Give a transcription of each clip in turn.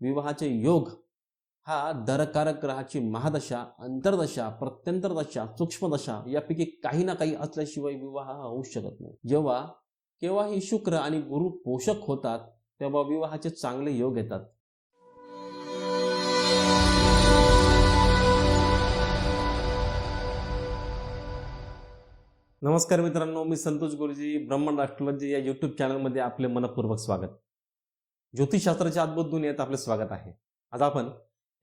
विवाहाचे योग हा दरकारक ग्रहाची महादशा अंतर्दशा प्रत्यंतरदशा सूक्ष्मदशा यापैकी काही ना काही असल्याशिवाय विवाह हा होऊ शकत नाही. जेव्हा केव्हाही शुक्र आणि गुरु पोषक होतात तेव्हा विवाहाचे चांगले योग येतात. नमस्कार मित्रांनो मी संतोष गुरुजी ब्रह्मांड ॲस्ट्रोलॉजी या युट्यूब चॅनलमध्ये आपले मनपूर्वक स्वागत. ज्योतिषशास्त्राच्या अद्भुत दुनियेत आपले स्वागत आहे. आज आपण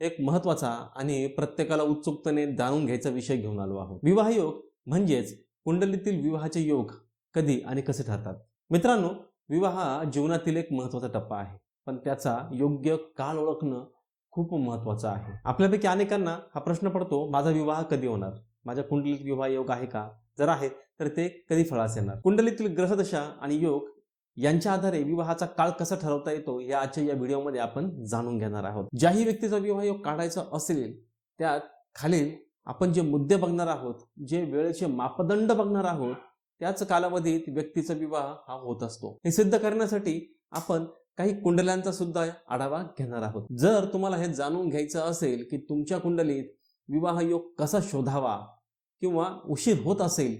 एक महत्त्वाचा आणि प्रत्येकाला उत्सुकतेने जाणून घ्यायचा विषय घेऊन आलो आहोत. विवाह योग म्हणजेच कुंडलीतील विवाहाचे योग कधी आणि कसे ठरतात? मित्रांनो विवाह हा जीवनातील एक महत्त्वाचा टप्पा आहे पण त्याचा योग्य काळ ओळखणं खूप महत्वाचं आहे. आपल्यापैकी अनेकांना हा प्रश्न पडतो माझा विवाह कधी होणार? माझ्या कुंडलीत विवाह योग आहे का? जर आहे तर ते कधी फळास येणार? कुंडलीतील ग्रहदशा आणि योग यांच्या आधारे विवाहाचा काळ कसा ठरवता येतो हे आजच्या या व्हिडिओमध्ये आपण जाणून घेणार आहोत. ज्याही व्यक्तीचा विवाह योग काढायचा असेल त्या खालील आपण जे मुद्दे बघणार आहोत जे वेळेचे मापदंड बघणार आहोत त्याच कालावधीत व्यक्तीचा विवाह हा होत असतो. हे सिद्ध करण्यासाठी आपण काही कुंडल्यांचा सुद्धा आढावा घेणार आहोत. जर तुम्हाला हे जाणून घ्यायचं असेल की तुमच्या कुंडलीत विवाह योग कसा शोधावा किंवा उशीर होत असेल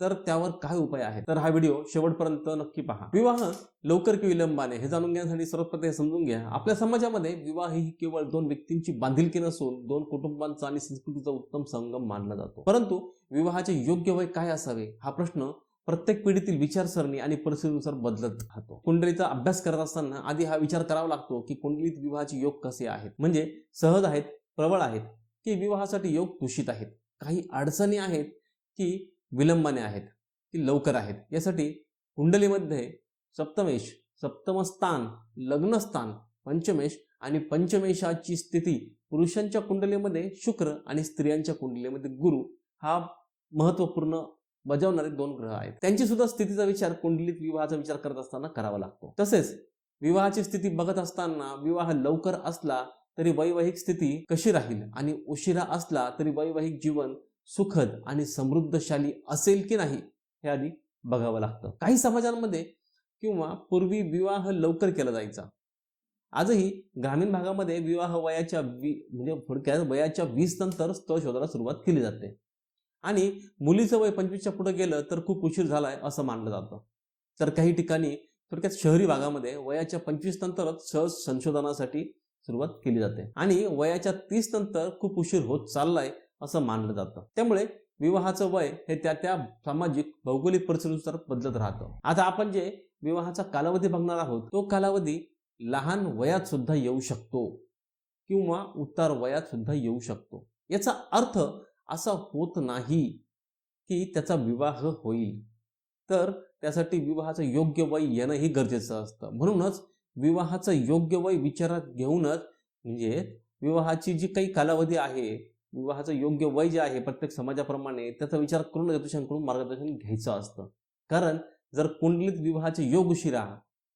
तर त्यावर काय उपाय आहे तर हा व्हिडिओ शेवटपर्यंत नक्की पहा. विवाह लवकर की विलंबाने हे जाणून घेण्यासाठी सर्वप्रथम हे समजून घ्या. आपल्या समाजामध्ये विवाह ही केवळ दोन व्यक्तींची बांधिलकी नसून दोन कुटुंबांचा आणि संस्कृतीचा उत्तम संगम मानला जातो. परंतु विवाहाचे योग्य वय काय असावे? हा प्रश्न प्रत्येक पिढीतील विचारसरणी आणि परिस्थितीनुसार बदलत राहतो. कुंडलीचा अभ्यास करत असताना आधी हा विचार करावा लागतो की कुंडलीत विवाहाचे योग कसे आहेत? म्हणजे सहज आहेत प्रबळ आहेत की विवाहासाठी योग दूषित आहेत? काही अडचणी आहेत की विलंबाने आहेत की लवकर आहेत. यासाठी कुंडलीमध्ये सप्तमेश सप्तमस्थान लग्नस्थान पंचमेश आणि पंचमेशाची स्थिती पुरुषांच्या कुंडलीमध्ये शुक्र आणि स्त्रियांच्या कुंडलीमध्ये गुरु हा महत्त्वपूर्ण बजावणारे दोन ग्रह आहेत. त्यांची सुद्धा स्थितीचा विचार कुंडलीत विवाहाचा विचार करत असताना करावा लागतो. तसेच विवाहाची स्थिती बघत असताना विवाह लवकर असला तरी वैवाहिक स्थिती कशी राहील आणि उशिरा असला तरी वैवाहिक जीवन सुखद आणि समृद्धशाली असेल की नाही हे आधी बघावं लागतं. काही समाजांमध्ये किंवा पूर्वी विवाह लवकर केला जायचा. आजही ग्रामीण भागामध्ये विवाह वयाच्या वी म्हणजे थोडक्यात वयाच्या वीस नंतर स्थळ शोधायला सुरुवात केली जाते. आणि मुलीचं वय पंचवीसच्या पुढे गेलं तर खूप उशीर झालाय असं मानलं जातं. तर काही ठिकाणी थोडक्यात शहरी भागामध्ये वयाच्या पंचवीस नंतरच सहज संशोधनासाठी सुरुवात केली जाते. आणि वयाच्या तीस नंतर खूप उशीर होत चाललाय असं मानलं जातं. त्यामुळे विवाहाचं वय हे त्या त्या सामाजिक भौगोलिक परिस्थितीनुसार बदलत राहतं. आता आपण जे विवाहाचा कालावधी बघणार आहोत तो कालावधी लहान वयात सुद्धा येऊ शकतो किंवा उतार वयात सुद्धा येऊ शकतो. याचा अर्थ असा होत नाही की त्याचा विवाह होईल. तर त्यासाठी विवाहाचं योग्य वय येणंही गरजेचं असतं. म्हणूनच विवाहाचं योग्य वय विचारात घेऊनच म्हणजे विवाहाची जी काही कालावधी आहे विवाहाचं योग्य वय जे आहे प्रत्येक समाजाप्रमाणे त्याचा विचार करून ज्योतिषांकडून मार्गदर्शन घ्यायचं असतं. कारण जर कुंडलीत विवाहाचे योग उशिरा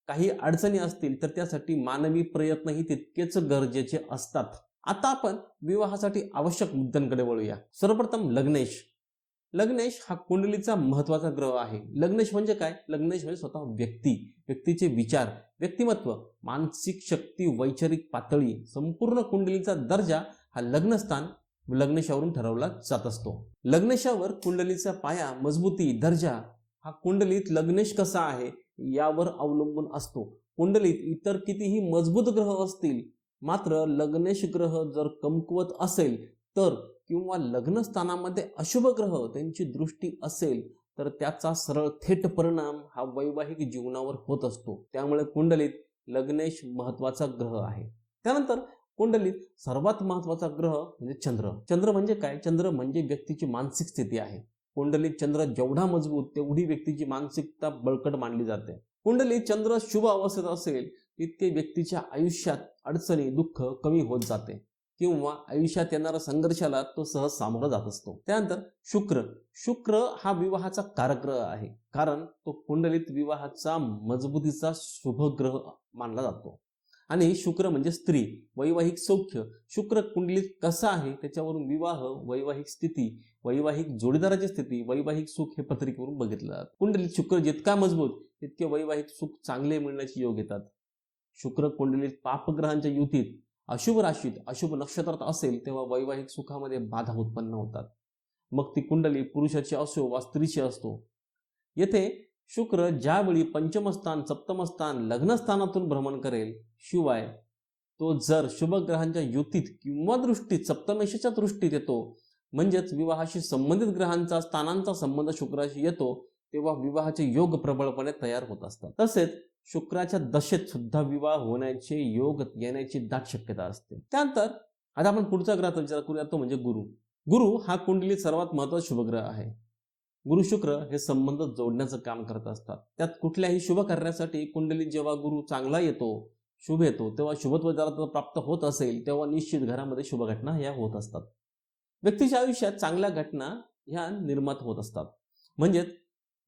काही अडचणी असतील तर त्यासाठी मानवी प्रयत्नही तितकेच गरजेचे असतात. आता आपण विवाहासाठी आवश्यक मुद्द्यांकडे वळूया. सर्वप्रथम लग्नेश. लग्नेश हा कुंडलीचा महत्त्वाचा ग्रह आहे. लग्नेश म्हणजे काय? लग्नेश म्हणजे स्वतः व्यक्ती. व्यक्तीचे विचार व्यक्तिमत्व मानसिक शक्ती वैचारिक पातळी संपूर्ण कुंडलीचा दर्जा हा लग्नस्थान लग्नेशावरून ठरवला जात असतो. लग्नेशावर कुंडलीचा पाया मजबूती दर्जा हा कुंडलीत लग्नेश कसा आहे यावर अवलंबून असतो. कुंडलीत इतर कितीही मजबूत ग्रह असतील मात्र लग्नेश ग्रह जर कमकुवत असेल तर किंवा लग्नस्थानामध्ये अशुभ ग्रह त्यांची दृष्टी असेल तर त्याचा सरळ थेट परिणाम हा वैवाहिक जीवनावर होत असतो. त्यामुळे कुंडलीत लग्नेश महत्त्वाचा ग्रह आहे. त्यानंतर कुंडलीत सर्वात महत्त्वाचा ग्रह म्हणजे चंद्र. चंद्र म्हणजे काय? चंद्र म्हणजे व्यक्तीची मानसिक स्थिती आहे. कुंडलीत चंद्र जेवढा मजबूत तेवढी व्यक्तीची मानसिकता बळकट मानली जाते. कुंडलीत चंद्र शुभ अवस्थेत असेल तितके व्यक्तीच्या आयुष्यात अडचणी दुःख कमी होत जाते. किंवा आयुष्यात येणाऱ्या संघर्षाला तो सहज सामोरा जात असतो. त्यानंतर शुक्र. शुक्र हा विवाहाचा कारग्रह आहे. कारण तो कुंडलीत विवाहाचा मजबूतीचा शुभग्रह मानला जातो. आणि शुक्र म्हणजे स्त्री वैवाहिक सौख्य. शुक्र कुंडलीत कसा आहे? त्याच्यावरून विवाह वैवाहिक स्थिती वैवाहिक जोडीदाराची स्थिती वैवाहिक सुख हे पत्रिकेवरून बघितलं. जातं कुंडलीत शुक्र जितका मजबूत तितके वैवाहिक सुख चांगले मिळण्याचे योग येतात. शुक्र कुंडलीत पापग्रहांच्या युतीत अशुभ राशीत अशुभ नक्षत्रात असेल तेव्हा वैवाहिक सुखामध्ये बाधा उत्पन्न होतात. मग ती कुंडली पुरुषाची असो वा स्त्रीची असतो येथे शुक्र ज्यावेळी पंचमस्थान सप्तमस्थान लग्नस्थानातून भ्रमण करेल शिवाय तो जर शुभ ग्रहांच्या युतीत किंवा दृष्टीत सप्तमेशाच्या दृष्टीत येतो म्हणजेच विवाहाशी संबंधित ग्रहांचा स्थानांचा संबंध शुक्राशी येतो तेव्हा विवाहाचे योग प्रबळपणे तयार होत असतात. तसेच शुक्राच्या दशेत सुद्धा विवाह होण्याचे योग येण्याची दाट शक्यता असते. त्यानंतर आता आपण पुढचा ग्रहाचा विचार करूया तो म्हणजे गुरु. गुरु हा कुंडलीत सर्वात महत्त्वाचा शुभग्रह आहे. गुरु शुक्र हे संबंध जोडण्याचं काम करत असतात. त्यात कुठल्याही शुभ कार्यासाठी कुंडलीत जेव्हा गुरु चांगला येतो शुभ येतो तेव्हा शुभत्व जरा प्राप्त होत असेल तेव्हा निश्चित घरामध्ये शुभ घटना ह्या होत असतात. व्यक्तीच्या आयुष्यात चांगल्या घटना ह्या निर्मात होत असतात. म्हणजेच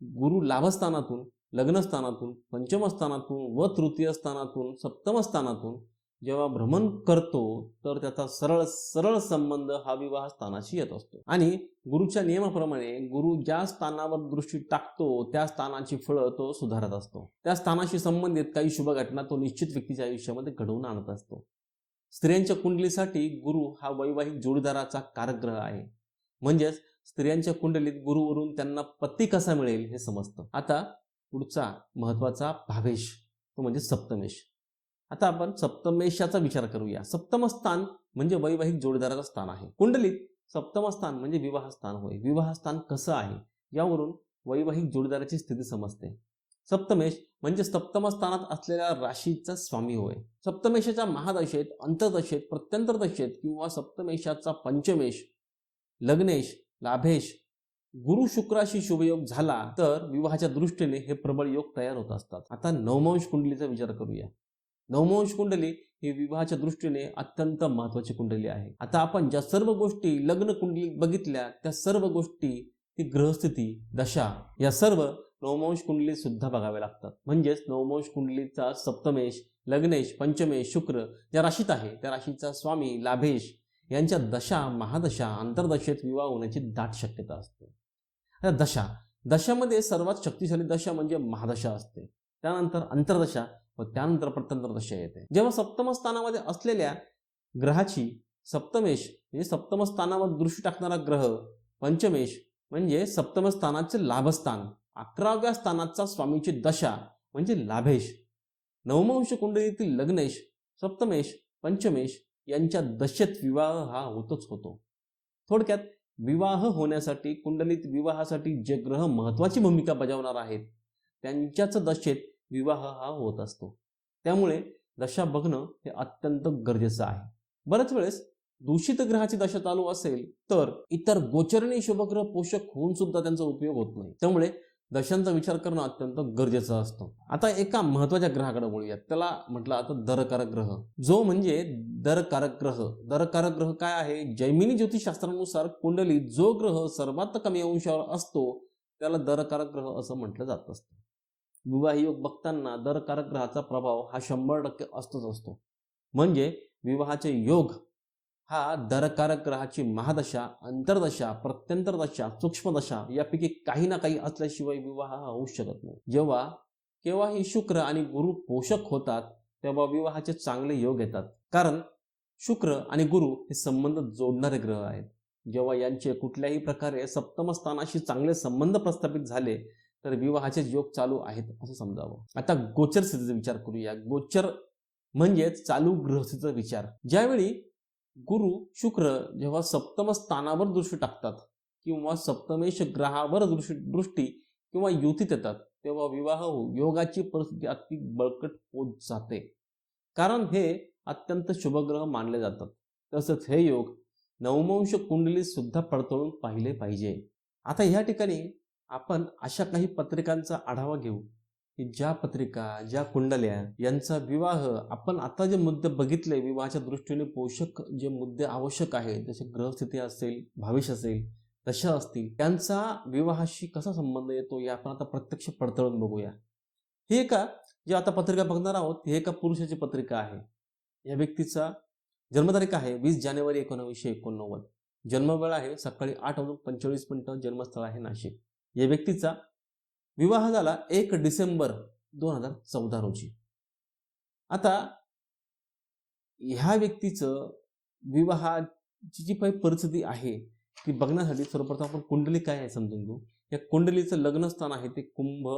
गुरु लाभस्थानातून लग्नस्थानातून पंचमस्थानातून व तृतीय स्थानातून सप्तम स्थानातून जेव्हा भ्रमण करतो तर त्याचा सरळ सरळ संबंध हा विवाह स्थानाशी येत असतो. आणि गुरुच्या नियमाप्रमाणे गुरु ज्या स्थानावर दृष्टी टाकतो त्या स्थानाची फळं तो सुधारत असतो. त्या स्थानाशी संबंधित काही शुभ घटना तो निश्चित व्यक्तीच्या आयुष्यामध्ये घडवून आणत असतो. स्त्रियांच्या कुंडलीसाठी गुरु हा वैवाहिक जोडीदाराचा कारग्रह आहे. म्हणजेच स्त्रियांच्या कुंडलीत गुरुवरून त्यांना पती कसा मिळेल हे समजतं. आता पुढचा महत्त्वाचा भावेश तो म्हणजे सप्तमेश. आता आपण सप्तमेशाचा विचार करूया. सप्तमस्थान म्हणजे वैवाहिक जोडीदाराचं स्थान आहे. कुंडलीत सप्तमस्थान म्हणजे विवाह स्थान होय. विवाह स्थान कसं आहे? यावरून वैवाहिक जोडीदाराची स्थिती समजते. सप्तमेश म्हणजे सप्तमस्थानात असलेल्या राशीचा स्वामी होय. सप्तमेशाच्या महादशेत अंतर्दशेत प्रत्यंतर दशेत किंवा सप्तमेशाचा पंचमेश लग्नेश लाभेश गुरु शुक्राशी शुभयोग झाला तर विवाहाच्या दृष्टीने हे प्रबळ योग तयार होत असतात. आता नवमांश कुंडलीचा विचार करूया. नवमांश कुंडली ही विवाहाच्या दृष्टीने अत्यंत महत्वाची कुंडली आहे. आता आपण ज्या सर्व गोष्टी लग्न कुंडली बघितल्या त्या सर्व गोष्टी ती ग्रहस्थिती दशा या सर्व नवमांश कुंडलीत सुद्धा बघाव्या लागतात. म्हणजेच नवमांश कुंडलीचा सप्तमेश लग्नेश पंचमेश शुक्र ज्या राशीत आहे. त्या राशीचा स्वामी लाभेश यांच्या दशा महादशा आंतरदशेत विवाह होण्याची दाट शक्यता असते. आता दशा दशामध्ये सर्वात शक्तिशाली दशा म्हणजे महादशा असते. त्यानंतर अंतर्दशा व त्यानंतर प्रत्यंतर दशा येते. जेव्हा सप्तम स्थानामध्ये असलेल्या ग्रहाची सप्तमेश म्हणजे सप्तम स्थानावर दृष्टी टाकणारा ग्रह पंचमेश म्हणजे सप्तम स्थानाचे लाभस्थान अकराव्या स्थानाचा स्वामीची दशा म्हणजे लाभेश. नवमांश कुंडलीतील लग्नेश सप्तमेश पंचमेश यांच्या दशेत विवाह हा होतच होतो. थोडक्यात विवाह होण्यासाठी कुंडलीत विवाहासाठी जे ग्रह महत्वाची भूमिका बजावणार आहेत त्यांच्याच दशेत विवाह हा होत असतो. त्यामुळे दशा बघणं हे अत्यंत गरजेचं आहे. बऱ्याच वेळेस दूषित ग्रहाची दशा चालू असेल तर इतर गोचरणी शुभग्रह पोषक होऊन सुद्धा त्यांचा उपयोग होत नाही. त्यामुळे दशांचा विचार करणं अत्यंत गरजेचं असतं. आता एका महत्त्वाच्या ग्रहाकडे बोलूयात त्याला म्हटलं आता दरकारक ग्रह. जो म्हणजे दरकारक ग्रह. दरकारक ग्रह काय आहे? जैमिनी ज्योतिषशास्त्रानुसार कुंडलीत जो ग्रह सर्वात कमी अंशावर असतो त्याला दरकारक ग्रह असं म्हटलं जात असतं. विवाह योग बघताना दरकारक ग्रहाचा प्रभाव हा शंभर टक्के असतोच असतो. म्हणजे विवाहाचे योग हा दरकारक ग्रहाची महादशा अंतर्दशा प्रत्यंतरदशा सूक्ष्मदशा यापैकी काही ना काही असल्याशिवाय विवाह हा होऊ शकत नाही. जेव्हा केव्हाही शुक्र आणि गुरु पोषक होतात तेव्हा विवाहाचे चांगले योग येतात. कारण शुक्र आणि गुरु हे संबंध जोडणारे ग्रह आहेत. जेव्हा यांचे कुठल्याही प्रकारे सप्तम स्थानाशी चांगले संबंध प्रस्थापित झाले तर विवाहाचे योग चालू आहेत असं समजावं. आता गोचर स्थितीचा विचार करूया. गोचर म्हणजेच चालू ग्रहस्थितीचा विचार. ज्यावेळी गुरु शुक्र जेव्हा सप्तम स्थानावर दृष्टी टाकतात किंवा सप्तमेश ग्रहावर दृष्टी दृष्टी किंवा युतीत येतात तेव्हा विवाह योगाची परिस्थिती अति बळकट होत जाते. कारण हे अत्यंत शुभग्रह मानले जातात. तसंच हे योग नवमंश कुंडली सुद्धा पडतळून पाहिले पाहिजे. आता ह्या ठिकाणी आपण अशा काही पत्रिकांचा आढावा घेऊ की ज्या पत्रिका ज्या कुंडल्या यांचा विवाह आपण आता जे मुद्दे बघितले विवाहाच्या दृष्टीने पोषक जे मुद्दे आवश्यक आहेत जसे ग्रहस्थिती असेल भविष्य असेल दशा असतील त्यांचा विवाहाशी कसा संबंध येतो हे आपण आता प्रत्यक्ष पडताळून बघूया. हे एका जे आता पत्रिका बघणार आहोत हे एका पुरुषाची पत्रिका आहे. या व्यक्तीचा जन्मतारीख आहे वीस जानेवारी एकोणावीसशे एकोणनव्वद. जन्मवेळ आहे सकाळी आठ वाजून पंचेचाळीस मिनिटं जन्मस्थळ आहे नाशिक. या व्यक्तीचा विवाह झाला एक डिसेंबर दोन हजार चौदा रोजी. आता ह्या व्यक्तीचं विवाहाची जी काही परिस्थिती आहे ती बघण्यासाठी सर्वप्रथम आपण कुंडली काय आहे समजून घेऊ. या कुंडलीचं लग्नस्थान आहे ते कुंभ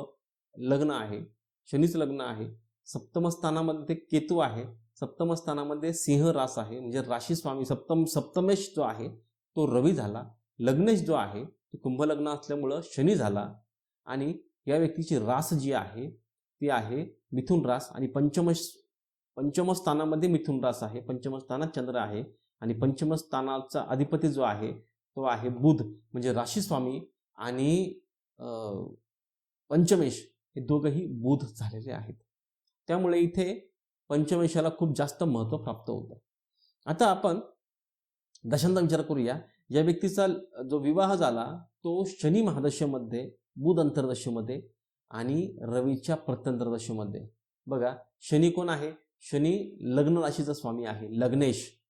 लग्न आहे शनीचं लग्न आहे सप्तमस्थानामध्ये ते केतू आहे सप्तमस्थानामध्ये सिंह रास आहे म्हणजे राशी स्वामी सप्तम सप्तमेश जो आहे तो रवी झाला लग्नेश जो आहे कुंभलग्न असल्यामुळं शनी झाला. आणि या व्यक्तीची रास जी आहे ती आहे मिथुन रास आणि पंचम पंचमस्थानामध्ये मिथुन रास आहे. पंचमस्थानात चंद्र आहे आणि पंचमस्थानाचा अधिपती जो आहे तो आहे बुध म्हणजे राशीस्वामी आणि पंचमेश हे दोघंही बुध झालेले आहेत. त्यामुळे इथे पंचमेशाला खूप जास्त महत्त्व प्राप्त होतं. आता आपण दशांचा विचार करूया. या व्यक्तीचा जो विवाह झाला तो शनी महादशेमध्ये बुध अंतर्दशेमध्ये आणि रवीच्या प्रत्यंतरदशेमध्ये. बघा शनी कोण आहे? शनी लग्न राशीचा स्वामी आहे लग्नेश.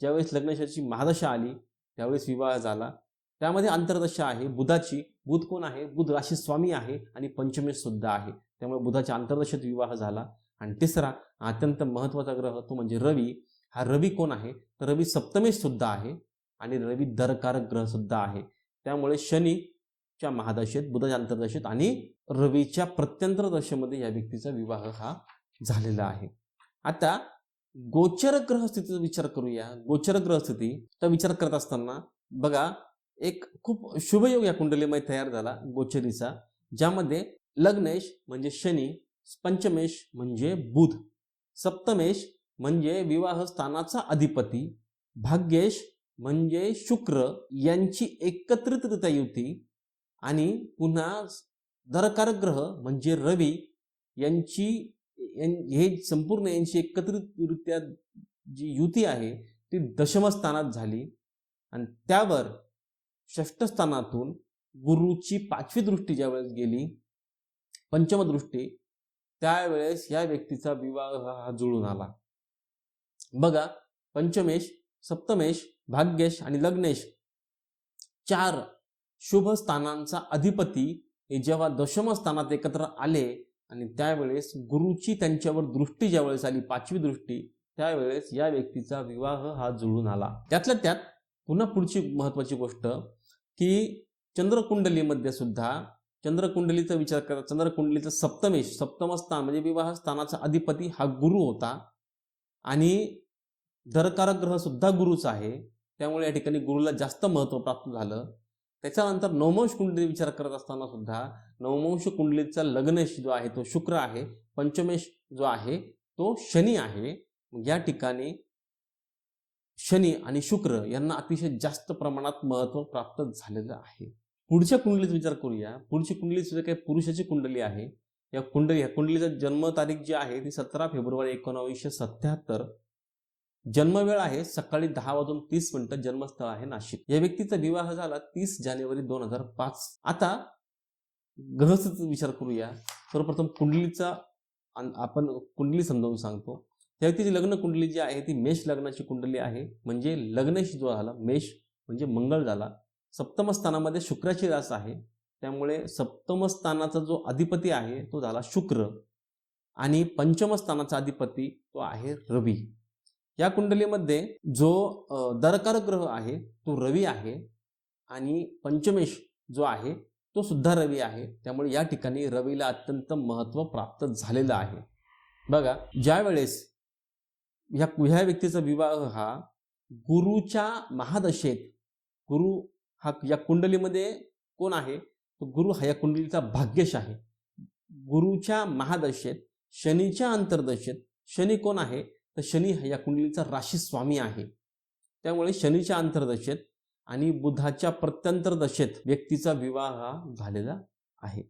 ज्यावेळेस लग्नेशाची महादशा आली त्यावेळेस विवाह झाला. त्यामध्ये अंतर्दशा आहे बुधाची. बुध कोण आहे? बुध राशी स्वामी आहे आणि पंचमेश सुद्धा आहे. त्यामुळे बुधाच्या अंतर्दशेत विवाह झाला. आणि तिसरा अत्यंत महत्त्वाचा ग्रह तो म्हणजे रवी. हा रवी कोण आहे? तर रवी सप्तमेश सुद्धा आहे. आणि रवी दरकारक ग्रह सुद्धा आहे. त्यामुळे शनीच्या महादशेत बुधाच्या अंतर्दशेत आणि रवीच्या प्रत्यंतर दशेमध्ये या व्यक्तीचा विवाह हा झालेला आहे. आता गोचर ग्रह स्थितीचा विचार करूया. गोचर ग्रह स्थिती तर विचार करत असताना बघा एक खूप शुभयोग या कुंडलीमध्ये तयार झाला गोचरीचा ज्यामध्ये लग्नेश म्हणजे शनी पंचमेश म्हणजे बुध सप्तमेश म्हणजे विवाह स्थानाचा अधिपती भाग्येश म्हणजे शुक्र यांची एकत्रितरित्या युती आणि पुन्हा दरकारक ग्रह म्हणजे रवी यांची यां- हे संपूर्ण यांची एकत्रितरित्या जी युती आहे ती दशम स्थानात झाली. आणि त्यावर षष्ठ स्थानातून गुरुची पाचवी दृष्टी ज्यावेळेस गेली पंचमदृष्टी त्यावेळेस या व्यक्तीचा विवाह हा जुळून आला. बघा पंचमेश सप्तमेश भाग्येश आणि लग्नेश. चार शुभ स्थानांचा अधिपती हे जेव्हा दशम स्थानात एकत्र आले आणि त्यावेळेस गुरुची त्यांच्यावर दृष्टी ज्यावेळेस आली पाचवी दृष्टी त्यावेळेस या व्यक्तीचा विवाह हा जुळून आला. त्यातल्या त्यात पुन्हा पुढची महत्वाची गोष्ट की चंद्रकुंडलीमध्ये सुद्धा चंद्रकुंडलीचा विचार करा चंद्रकुंडलीचा सप्तमेश सप्तम स्थान म्हणजे विवाह स्थानाचा अधिपती हा गुरु होता. आणि धरकारक ग्रह सुद्धा गुरुच आहे. त्यामुळे या ठिकाणी गुरुला जास्त महत्त्व प्राप्त झालं. त्याच्यानंतर नवमंश कुंडली विचार करत असताना सुद्धा नवमंश कुंडलीचा लग्नेश जो आहे तो शुक्र आहे. पंचमेश जो आहे तो शनी आहे. या ठिकाणी शनी आणि शुक्र यांना अतिशय जास्त प्रमाणात महत्त्व प्राप्त झालेलं आहे. पुढच्या कुंडलीचा विचार करूया. पुढची कुंडली सुद्धा काही पुरुषाची कुंडली आहे. या कुंडली या कुंडलीचा जन्मतारीख जी आहे ती सतरा फेब्रुवारी एकोणावीसशे सत्याहत्तर. जन्मवेळ आहे सकाळी दहा वाजून तीस मिनिटं जन्मस्थळ आहे नाशिक. या व्यक्तीचा विवाह झाला तीस जानेवारी दोन हजार पाच. आता ग्रहस्थाचा विचार करूया. सर्वप्रथम कुंडलीचा आपण कुंडली समजावून सांगतो. त्या व्यक्तीची लग्न कुंडली जी आहे ती मेष लग्नाची कुंडली आहे. म्हणजे लग्नशी जो झाला मेष म्हणजे मंगळ झाला. सप्तम स्थानामध्ये शुक्राची रास आहे. त्यामुळे सप्तम स्थानाचा जो अधिपती आहे तो झाला शुक्र. आणि पंचम स्थानाचा अधिपती तो आहे रवी. या कुंडलीमध्ये जो दरकार ग्रह आहे तो रवी आहे आणि पंचमेश जो आहे तो सुद्धा रवी आहे. त्यामुळे या ठिकाणी रवीला अत्यंत महत्त्व प्राप्त झालेलं आहे. बघा ज्या वेळेस ह्या ह्या व्यक्तीचा विवाह हा गुरुच्या महादशेत गुरु हा या कुंडलीमध्ये कोण आहे? तो गुरु हा या कुंडलीचा भाग्यश आहे. गुरुच्या महादशेत शनीच्या अंतर्दशेत शनी कोण आहे? तर शनी हा या कुंडलीचा राशी स्वामी आहे. त्यामुळे शनीच्या अंतर्दशेत आणि बुधाच्या प्रत्यंतर दशेत व्यक्तीचा विवाह हा झालेला आहे.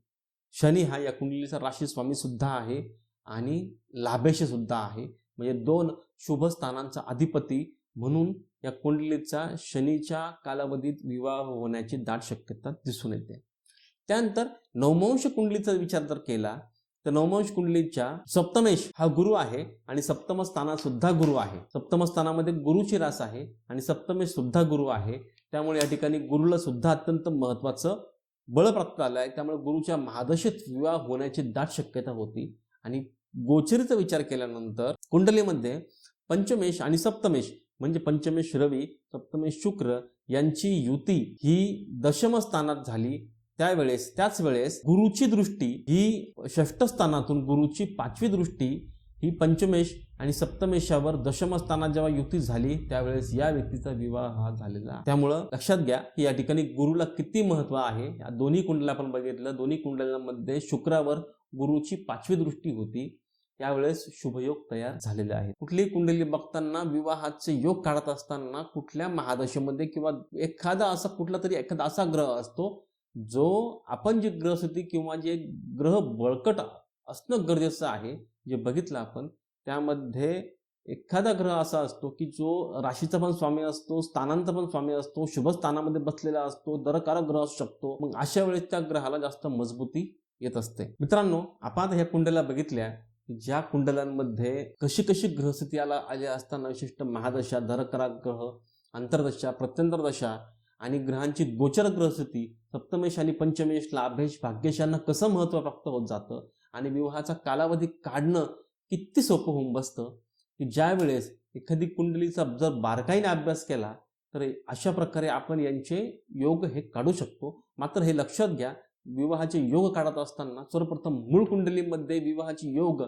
शनी हा या कुंडलीचा राशी स्वामी सुद्धा आहे आणि लाभेश सुद्धा आहे. म्हणजे दोन शुभ स्थानांचा अधिपती म्हणून या कुंडलीचा शनीच्या कालावधीत विवाह होण्याची दाट शक्यता दिसून येते. त्यानंतर नवमंश कुंडलीचा विचार जर केला तर नवमंश कुंडलीच्या सप्तमेश हा गुरु आहे आणि सप्तम स्थानात सुद्धा गुरु आहे. सप्तम स्थानामध्ये गुरुची रास आहे आणि सप्तमेश सुद्धा गुरु आहे. त्यामुळे या ठिकाणी गुरुला सुद्धा अत्यंत महत्वाचं बळ प्राप्त आलं आहे. त्यामुळे गुरुच्या महादशेत विवाह होण्याची दाट शक्यता होती. आणि गोचरीचा विचार केल्यानंतर कुंडलीमध्ये पंचमेश आणि सप्तमेश म्हणजे पंचमेश रवी सप्तमेश शुक्र यांची युती ही दशम स्थानात झाली. त्यावेळेस त्याच वेळेस गुरुची दृष्टी ही षष्ठ स्थानातून गुरुची पाचवी दृष्टी ही पंचमेश आणि सप्तमेशावर दशमस्थानात जेव्हा युती झाली त्यावेळेस या व्यक्तीचा विवाह हा झालेला. त्यामुळं लक्षात घ्या की या ठिकाणी गुरुला किती महत्त्व आहे. या दोन्ही कुंडला आपण बघितलं दोन्ही कुंडलांमध्ये शुक्रावर गुरुची पाचवी दृष्टी होती. त्यावेळेस शुभयोग तयार झालेले आहेत. कुठलीही कुंडली बघताना विवाहाचे योग काढत असताना कुठल्या महादशेमध्ये किंवा एखादा असा कुठला तरी एखादा असा ग्रह असतो जो आपण जे ग्रहस्थिती किंवा जे ग्रह बळकट असणं गरजेचं आहे जे बघितलं आपण त्यामध्ये एखादा ग्रह असा असतो की जो राशीचा पण स्वामी असतो स्थानांचा पण स्वामी असतो शुभ स्थानामध्ये बसलेला असतो दरकारक ग्रह असू शकतो मग अशा वेळेस त्या ग्रहाला जास्त मजबूती येत असते. मित्रांनो आपण आता ह्या कुंडल्या बघितल्या की ज्या कुंडलांमध्ये कशी कशी ग्रहस्थिती आला आले असताना विशिष्ट महादशा धरकराक ग्रह अंतर्दशा प्रत्यंतरदशा आणि ग्रहांची गोचर ग्रहस्थिती सप्तमेश आणि पंचमेश लाभेश भाग्यशांना कसं महत्त्व प्राप्त होत जातं आणि विवाहाचा कालावधी काढणं किती सोपं होऊन बसतं की ज्या वेळेस एखादी कुंडलीचा जर बारकाईने अभ्यास केला तर अशा प्रकारे आपण यांचे योग हे काढू शकतो. मात्र हे लक्षात घ्या विवाहाचे योग काढत असताना सर्वप्रथम मूळ कुंडलीमध्ये विवाहाचे योग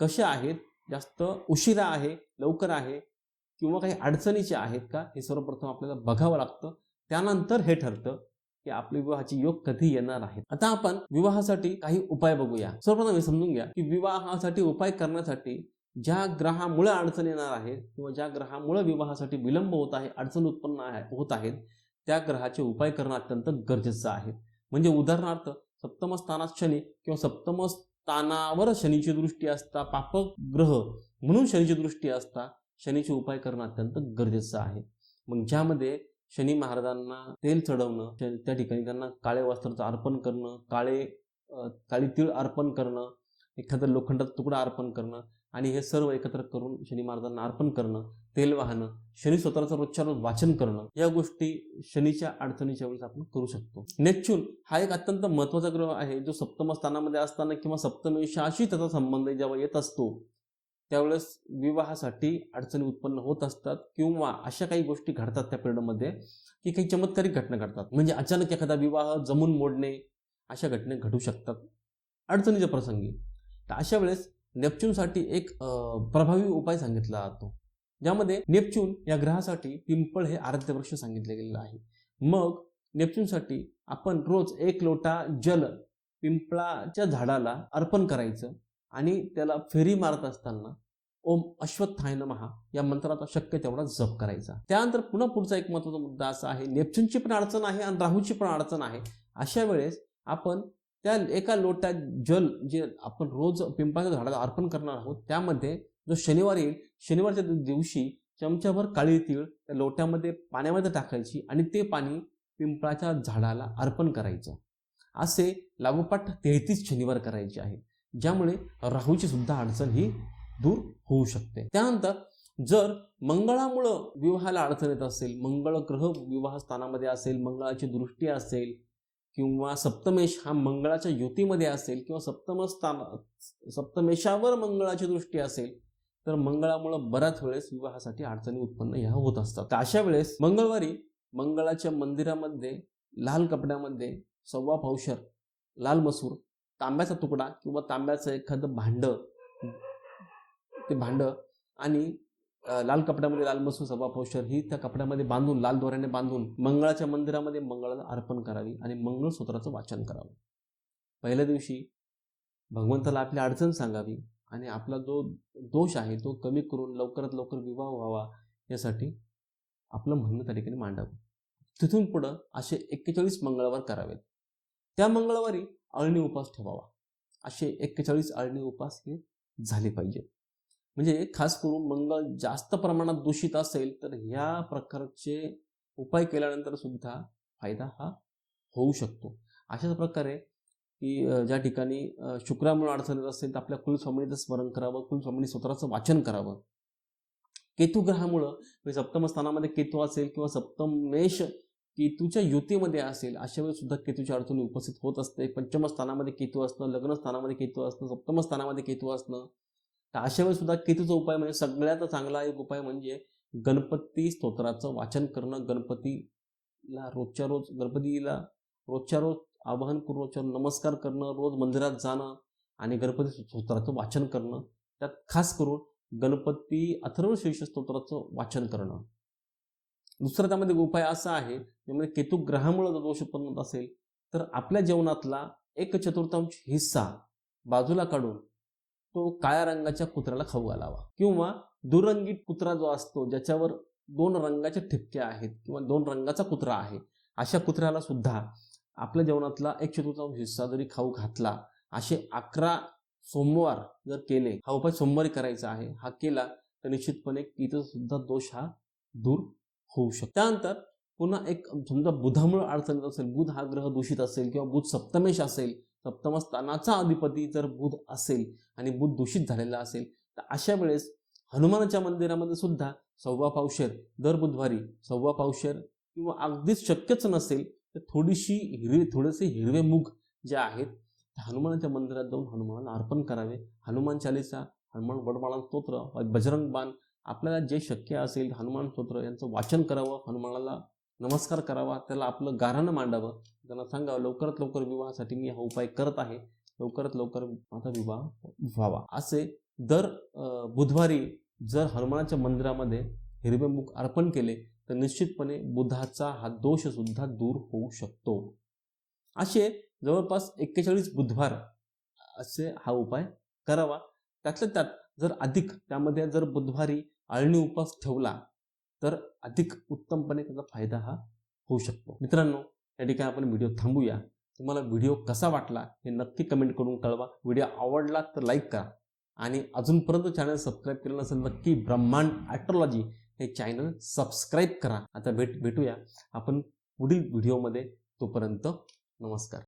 कसे आहेत जास्त उशिरा आहे लवकर आहे किंवा काही अडचणीचे आहेत का हे सर्वप्रथम आपल्याला बघावं लागतं. त्यानंतर हे ठरतं की आपले विवाहाची योग कधी येणार आहेत आता आपण विवाहासाठी काही उपाय बघूया. सर्वप्रथम समजून घ्या की विवाहासाठी उपाय करण्यासाठी ज्या ग्रहामुळे अडचण येणार आहे किंवा ज्या ग्रहामुळे विवाहासाठी विलंब होत आहे अडचण उत्पन्न आहे होत आहेत त्या ग्रहाचे उपाय करणं अत्यंत गरजेचं आहे. म्हणजे उदाहरणार्थ सप्तम स्थानात शनी किंवा सप्तम स्थानावर शनीची दृष्टी असता पापक ग्रह म्हणून शनीची दृष्टी असता शनीचे उपाय करणं अत्यंत गरजेचं आहे. मग ज्यामध्ये शनी महाराजांना तेल चढवणं त्या- ठिकाणी त्यांना काळे वस्त्राचं अर्पण करणं काळे काळी तीळ अर्पण करणं एखादा लोखंडाचा तुकडा अर्पण करणं आणि हे सर्व एकत्र करून शनी महाराजांना अर्पण करणं तेल वाहनं शनी स्वतःचं रोजच्या रोज वाचन करणं या गोष्टी शनीच्या अडचणीच्या वेळेस आपण करू शकतो. नेपच्यून हा एक अत्यंत महत्त्वाचा ग्रह आहे जो सप्तम स्थानामध्ये असताना किंवा सप्तमेशाशी त्याचा संबंध जेव्हा येत असतो त्यावेळेस विवाहासाठी अडचणी उत्पन्न होत असतात किंवा अशा काही गोष्टी घडतात त्या पिरियडमध्ये की काही चमत्कारिक घटना घडतात. म्हणजे अचानक एखादा विवाह जमून मोडणे अशा घटना घडू शकतात. अडचणीच्या प्रसंगी. तर अशा वेळेस नेपच्यूनसाठी एक प्रभावी उपाय सांगितला जातो. ज्यामध्ये नेपच्यून या ग्रहासाठी पिंपळ हे आराध्य वृक्ष सांगितले गेलेलं आहे. मग नेपच्यूनसाठी आपण रोज एक लोटा जल पिंपळाच्या झाडाला अर्पण करायचं. आणि त्याला फेरी मारत असताना ओम अश्वत्थाय नमहा या मंत्राचा शक्य तेवढा जप करायचा. त्यानंतर पुन्हा पुढचा एक महत्त्वाचा मुद्दा असा आहे नेपच्यूनची पण अडचण आहे आणि राहूची पण अडचण आहे. अशा वेळेस आपण त्या एका लोट्यात जल जे आपण रोज पिंपळाच्या झाडाला अर्पण करणार आहोत त्यामध्ये जो शनिवार येईल शनिवारच्या दिवशी चमच्याभर काळी तीळ त्या लोट्यामध्ये पाण्यामध्ये टाकायची आणि ते पाणी पिंपळाच्या झाडाला अर्पण करायचं. असे लागोपाठ तेहतीस शनिवार करायचे आहेत. ज्यामुळे राहूची सुद्धा अडचण ही दूर होऊ शकते. त्यानंतर जर मंगळामुळं विवाहाला अडचण येत असेल मंगळ ग्रह विवाह स्थानामध्ये असेल मंगळाची दृष्टी असेल किंवा सप्तमेश हा मंगळाच्या युतीमध्ये असेल किंवा सप्तम स्थान सप्तमेशावर मंगळाची दृष्टी असेल तर मंगळामुळं बऱ्याच वेळेस विवाहासाठी अडचणी उत्पन्न ह्या होत असतात. तर अशा वेळेस मंगळवारी मंगळाच्या मंदिरामध्ये लाल कपड्यामध्ये सव्वा पावशर लाल मसूर तांब्याचा तुकडा किंवा तांब्याचं एखादं भांड ते भांड आणि लाल कपड्यामध्ये लाल मसूर सभा पावशर ही त्या कपड्यामध्ये बांधून लाल दोऱ्याने बांधून मंगळाच्या मंदिरामध्ये मंगळाला अर्पण करावी आणि मंगळसूत्राचं वाचन करावं. पहिल्या दिवशी भगवंताला आपली अडचण सांगावी आणि आपला जो दोष आहे तो कमी करून लवकरात लवकर विवाह व्हावा यासाठी आपलं म्हणणं त्या ठिकाणी मांडावं. तिथून पुढं असे एक्केचाळीस मंगळवार करावेत. त्या मंगळवारी अळणी उपास ठेवावा. असे एक्केचाळीस अळणी उपास हे झाले पाहिजे. म्हणजे खास करून मंगळ जास्त प्रमाणात दूषित असेल तर ह्या प्रकारचे उपाय केल्यानंतर सुद्धा फायदा हा होऊ शकतो. अशाच प्रकारे की ज्या ठिकाणी शुक्रामुळे अडचण येत असेल तर आपल्या कुलस्वामिनीचं स्मरण करावं कुलस्वामिनी स्वतःचं वाचन करावं. केतू ग्रहामुळं म्हणजे सप्तम स्थानामध्ये केतू असेल किंवा सप्तम मेष केतूच्या युतीमध्ये असेल अशा वेळेस सुद्धा केतूची अडचणी उपस्थित होत असते. पंचम स्थानामध्ये केतू असणं लग्न स्थानामध्ये केतू असणं सप्तम स्थानामध्ये केतू असणं. तर अशा वेळेस सुद्धा केतूचा उपाय म्हणजे सगळ्यात चांगला एक उपाय म्हणजे गणपती स्तोत्राचं वाचन करणं. गणपतीला रोजच्या रोज गणपतीला रोजच्या रोज आवाहन करून रोजच्या नमस्कार करणं रोज मंदिरात जाणं आणि गणपती स्तोत्राचं वाचन करणं. त्यात खास करून गणपती अथर्व शीर्ष स्तोत्राचं वाचन करणं. दुसरा त्यामध्ये उपाय असा आहे त्यामध्ये म्हणजे केतू ग्रहामुळे जर दोष उत्पन्न होत असेल तर आपल्या जेवणातला एक चतुर्थांश हिस्सा बाजूला काढून तो काळ्या रंगाच्या कुत्र्याला खाऊ घालावा. किंवा दुरंगी कुत्रा जो असतो ज्याच्यावर दोन रंगाचे ठिपके आहेत किंवा दोन रंगाचा कुत्रा आहे अशा कुत्र्याला सुद्धा आपल्या जेवणातला एक चतुर्थांश हिस्सा जरी खाऊ घातला असे अकरा सोमवार जर केले हा उपाय सोमवारी करायचा आहे. हा केला तर निश्चितपणे इथं सुद्धा दोष हा दूर होऊ शकतो. त्यानंतर पुन्हा एक समजा बुधामुळे अडचणीत असेल बुध हा ग्रह दूषित असेल किंवा बुध सप्तमेश असेल सप्तमस्थानाचा अधिपती जर बुध असेल आणि बुध दूषित झालेला असेल तर अशा वेळेस हनुमानाच्या मंदिरामध्ये सुद्धा सव्वा पावशेर दर बुधवारी सव्वा पावशेर किंवा अगदीच शक्यच नसेल तर थोडीशी हिरवे थोडेसे हिरवे मूग जे आहेत ते हनुमानाच्या मंदिरात जाऊन हनुमानाला अर्पण करावे. हनुमान चालिसा हनुमान वडमाळा स्तोत्र बजरंग बाण आपल्याला जे शक्य असेल हनुमान स्तोत्र यांचं वाचन करावं हनुमानाला नमस्कार करावा त्याला आपलं गाराणं मांडावं. त्यांना सांगावं लवकरात लवकर विवाहासाठी मी हा उपाय करत आहे. लवकरात लवकर माझा विवाह व्हावा. असे दर बुधवारी जर हनुमानाच्या मंदिरामध्ये हिरवे मुख अर्पण केले तर निश्चितपणे बुधाचा हा दोष सुद्धा दूर होऊ शकतो. असे जवळपास एक्केचाळीस बुधवार असे हा उपाय करावा. त्यातल्या त्यात जर अधिक त्यामध्ये जर बुधवारी आळणी उपास ठेवला तर अधिक उत्तमपणे त्याचा फायदा हा होऊ शकतो. मित्रांनो या ठिकाणी आपण व्हिडिओ थांबूया. तुम्हाला व्हिडिओ कसा वाटला हे नक्की कमेंट करून कळवा. व्हिडिओ आवडला तर लाईक करा. आणि अजूनपर्यंत चॅनल सबस्क्राईब केलं नसेल नक्की ब्रह्मांड ॲट्रोलॉजी हे चॅनल सबस्क्राईब करा. आता भेट भेटूया. आपण पुढील व्हिडिओमध्ये. तोपर्यंत नमस्कार.